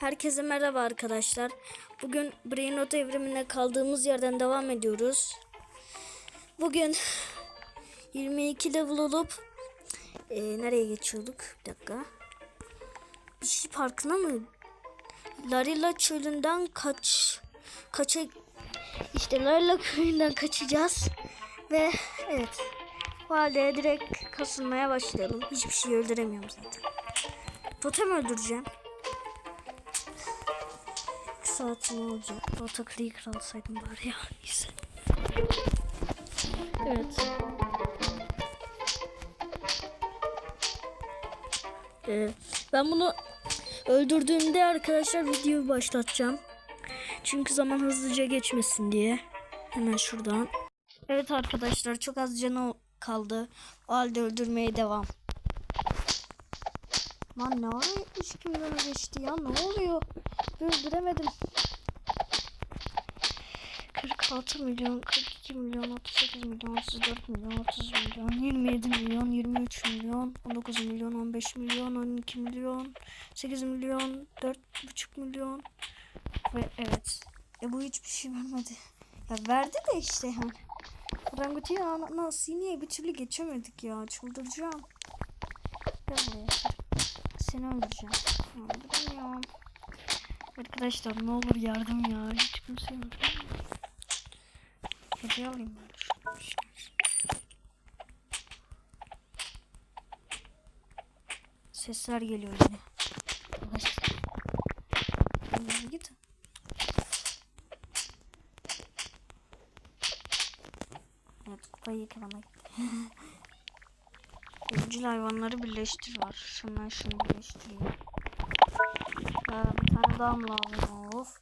Herkese merhaba arkadaşlar. Bugün Brainrot evrimine kaldığımız yerden devam ediyoruz. Bugün 22 level olup e, nereye geçiyorduk? Bir dakika. Bir şey parkına mı? Larilla çölünden kaç kaça işte Larilla köyünden kaçacağız ve evet bu direkt kasılmaya başlayalım. Hiçbir şey öldüremiyorum zaten. Totem öldüreceğim. 2 saat ne olacak? Dota Clicker alsaydım bari ya. Neyse. Evet. Ee, ben bunu öldürdüğümde arkadaşlar videoyu başlatacağım. Çünkü zaman hızlıca geçmesin diye. Hemen şuradan. Evet arkadaşlar çok az canı kaldı. O halde öldürmeye devam. Lan ne ara 72 milyonu geçti ya ne oluyor? Öldüremedim. 46 milyon, 42 milyon, 38 milyon, 34 milyon, 30 milyon, 27 milyon, 23 milyon, 19 milyon, 15 milyon, 12 milyon, 8 milyon, 4,5 milyon ve evet. E bu hiçbir şey vermedi. Ya verdi de işte yani. Oranguti nasıl niye bir türlü geçemedik ya. Çıldıracağım. Gel buraya. Seni öldüreceğim. Öldüremiyorum. Arkadaşlar ne olur yardım ya. Hiç kimse yok. Hediye alayım ben. Sesler geliyor yine. Hadi git. Evet kupayı yıkamaya gitti. Evcil hayvanları birleştir var. Şundan şunu birleştireyim. Ya bir tane daha mı lazım? Of.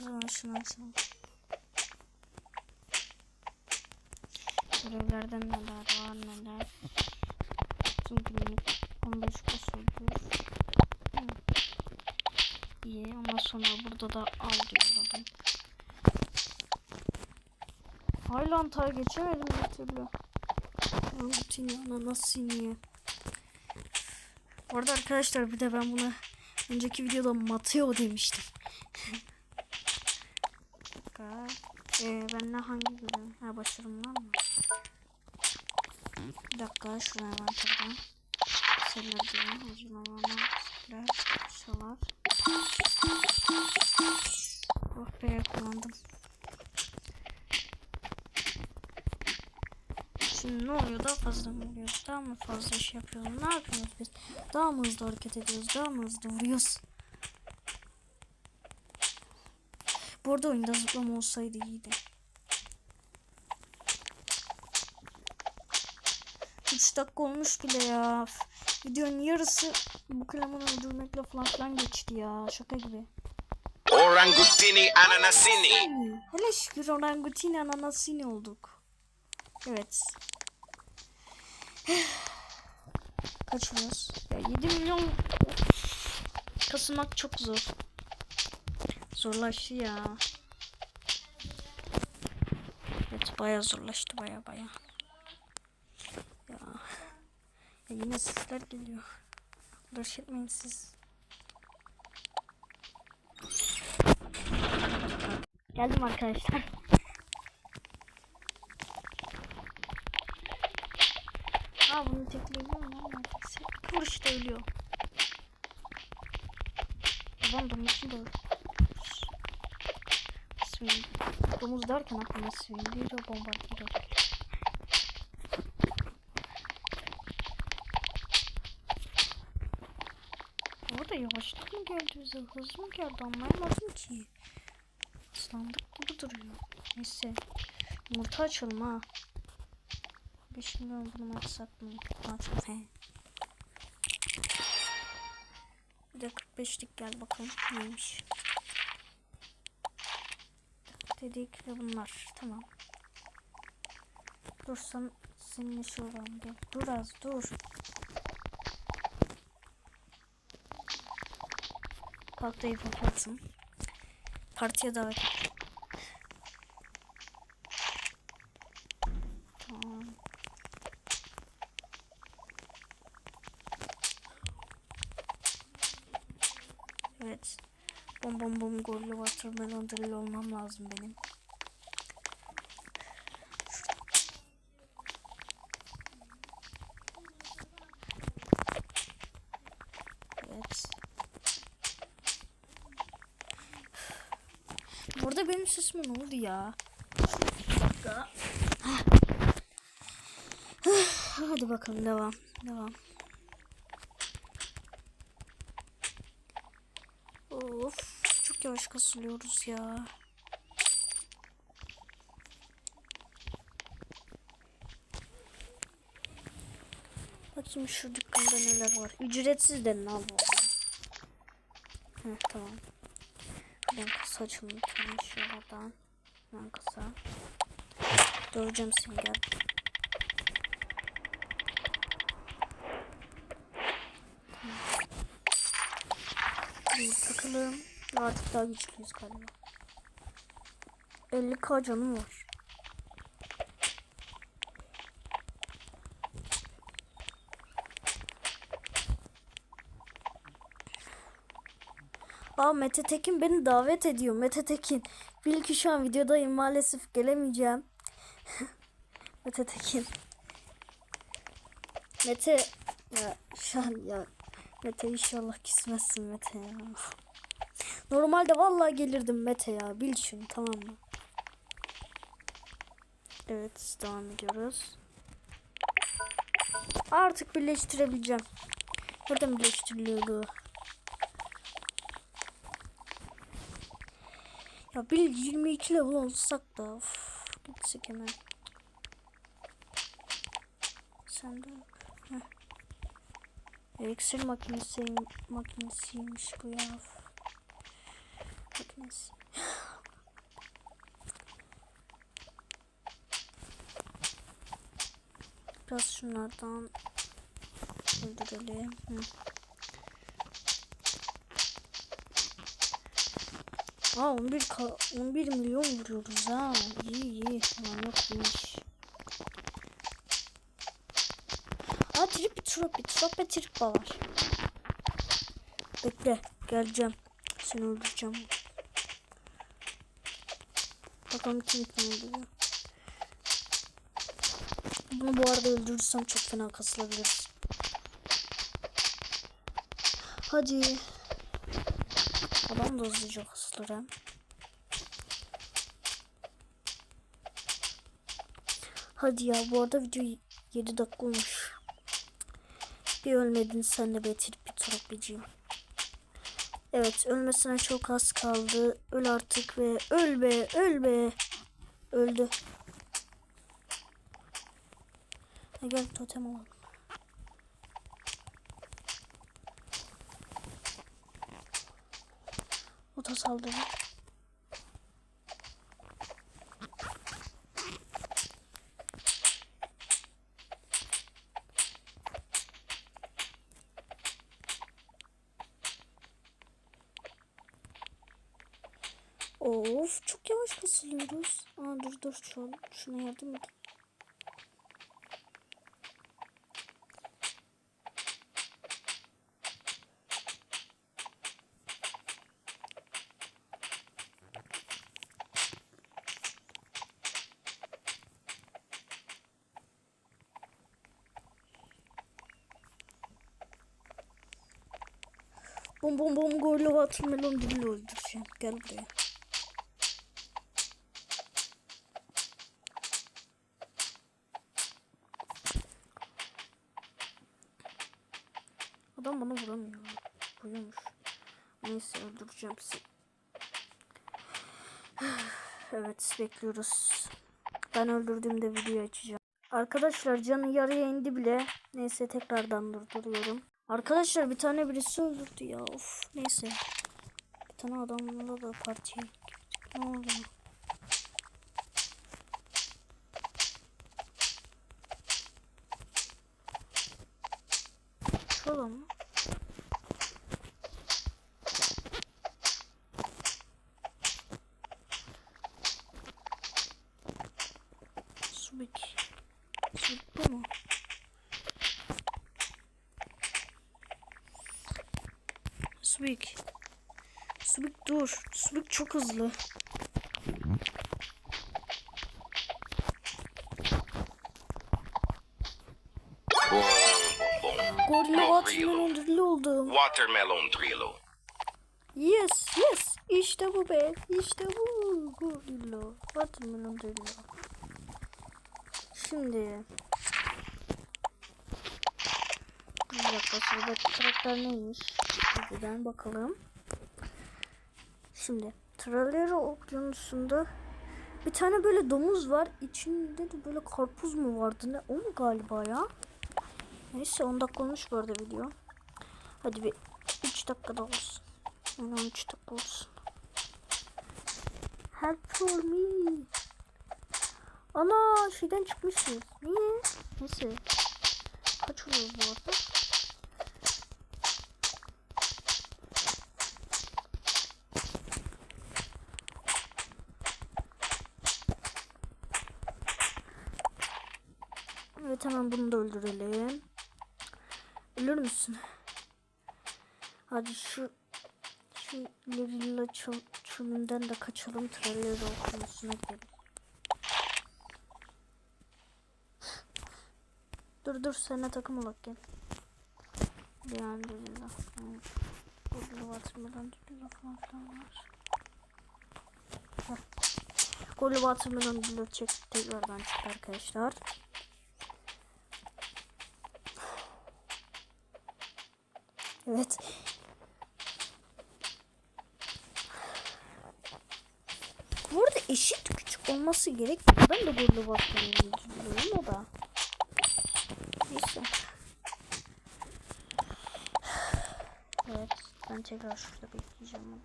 O zaman şunu Görevlerden neler var neler. Tüm günlük 15 kusurdur. İyi ondan sonra burada da al diyor adam. Haylant'a geçemedim bir türlü. Rutini ananas siniye. Bu arada arkadaşlar bir de ben buna önceki videoda Mateo demiştim. ee, ben ne hangi görev? Ha başarımlar mı? Bir dakika şuraya ben tabii. Seller diyelim. Hazırlamalar. Seller. Şalar. Oh be kullandım. Şimdi ne oluyor? Daha fazla mı vuruyoruz? Daha mı fazla iş yapıyoruz? Ne yapıyoruz biz? Daha mı hızlı hareket ediyoruz? Daha mı hızlı vuruyoruz? Bu arada oyunda zıplama olsaydı iyiydi. 3 dakika olmuş bile ya. Videonun yarısı bu kalemanı öldürmekle falan filan geçti ya. Şaka gibi. Orangutini ananasini. Hele şükür orangutini ananasini olduk. Evet. Kaçıyoruz. Ya 7 milyon kasılmak çok zor. Zorlaştı ya. Evet baya zorlaştı baya baya. Ya. ya yine sesler geliyor. Uğraş etmeyin siz. Geldim arkadaşlar. Aa bunu tekleyebiliyor mu lan? neredeyse? Bir vuruşta ölüyor. Babam domuzun da Swing. Domuz derken aklıma swing değil o bombardiro. Orada yavaşlık mı geldi bize? Hız mı geldi? Anlayamadım ki. Islandık gibi duruyor. Neyse. Yumurta açalım ha. 5 milyon bunu açsak mı? Açalım he. Bir de 45'lik gel bakalım neymiş. Dedik ve bunlar tamam. Dursan seninle şey olalım gel. Dur az dur. Kalk da yapacaksın. Partiye davet et. Tamam. Evet. Bom bom bom gollü watermelon drill olmam lazım benim. Evet. Burada benim sesime ne oldu ya? Hadi bakalım devam. Devam. Of yavaş kasılıyoruz ya. Bakayım şu dükkanda neler var. Ücretsiz de ne bu? Heh, tamam. Ben kasa lütfen şuradan. Ben kasa. Döveceğim seni gel. Bakalım. Artık daha güçlüyüz galiba. 50k canım var. Aa Mete Tekin beni davet ediyor. Mete Tekin. Bil ki şu an videodayım maalesef gelemeyeceğim. Mete Tekin. Mete ya şu an ya Mete inşallah küsmezsin Mete ya. Normalde vallahi gelirdim Mete ya. Bil şunu tamam mı? Evet devam ediyoruz. Artık birleştirebileceğim. Buradan birleştiriliyordu. Ya bir 22 level olsak da of, gitsek hemen. Sen de Heh. Elixir makinesi makinesiymiş bu ya. Makinesi. Biraz şunlardan öldürelim. Hı. Aa 11 ka 11 milyon vuruyoruz ha. İyi iyi. Tamam yok iyiymiş. Aa trip trop trop ve trip var. Bekle geleceğim. Seni öldüreceğim. Bakalım kim kim öldürüyor. Bunu bu arada öldürürsem çok fena kasılabiliriz. Hadi. Adam da hızlıca kasılır hem. Hadi ya bu arada video 7 dakika olmuş. Bir ölmedin sen de betirip bir tropiciyim. Evet ölmesine çok az kaldı. Öl artık ve öl be öl be. Öldü. Ha, gel totem alalım. O da saldırı. Of çok kasılıyoruz. Aa dur dur şu şuna yardım edin. Bom bom bom golle watermelon dili öldüreceğim. Gel buraya. Öldüreceğim sizi. evet bekliyoruz. Ben öldürdüğümde video açacağım. Arkadaşlar canı yarıya indi bile. Neyse tekrardan durduruyorum. Arkadaşlar bir tane birisi öldürdü ya. Of neyse. Bir tane adamla da partiye. Ne oldu? Şu mı? Subik. Subik bu mu? Subik. Subik dur. Subik çok hızlı. Gorilla Watermelon drilli oldum. Watermelon Drillo. Yes yes. İşte bu be. İşte bu. Gorilla Watermelon drilli. Şimdi. Bir dakika sıradaki karakter neymiş? Buradan bakalım. Şimdi Tralero okyanusunda bir tane böyle domuz var. İçinde de böyle karpuz mu vardı ne? O mu galiba ya? Neyse 10 dakika olmuş bu arada video. Hadi bir 3 dakikada olsun. Yani 13 dakika olsun. Help for me. Ana şeyden çıkmışız. Niye? Neyse. Kaç oluyor bu arada? Evet hemen bunu da öldürelim. Ölür müsün? Hadi şu şu Levilla çöl, çölünden de kaçalım. Trailer okyanusuna gidelim. Dur dur sana takım olarak gel. Yani Levilla. Yani, Burada Watermelon Levilla falan var. Golü Watermelon Levilla çek tekrardan çıktı arkadaşlar. Evet. Bu arada eşit küçük olması gerekmiyor. Ben de golü Watermelon Levilla'yım o da. Neyse. Evet. Ben tekrar şurada bekleyeceğim.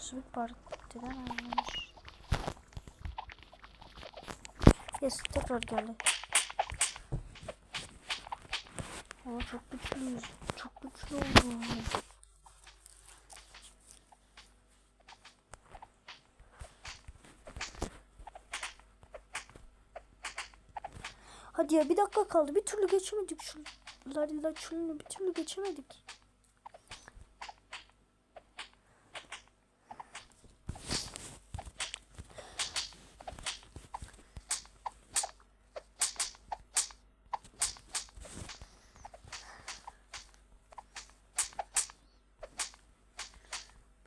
Sweet Party'den ayrılmış. Yes tekrar geldi. Aa çok güçlüyüz. Çok güçlü oldu. Hadi ya bir dakika kaldı. Bir türlü geçemedik şu Larilla çölünü bir türlü geçemedik.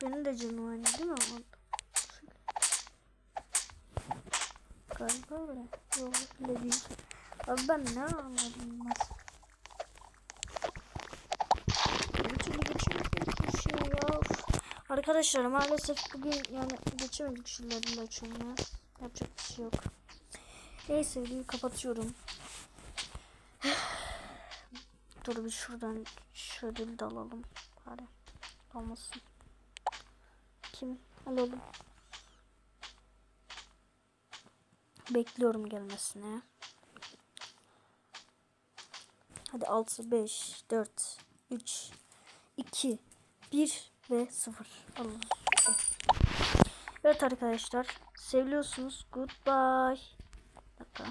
Benim de canım aynı değil mi? Galiba öyle. Yok öyle değil. Abi ben ne anladım bir şey. Arkadaşlar maalesef bugün yani geçemedik şunların açılmaya. Yapacak bir şey yok. Neyse videoyu kapatıyorum. Dur bir şuradan şöyle de alalım. Hadi. Olmasın. Kim? Alalım. Bekliyorum gelmesine. Hadi 6, 5, 4, 3, 2, 1 ve 0. Alalım. Evet arkadaşlar. Seviyorsunuz. Goodbye. Dakika.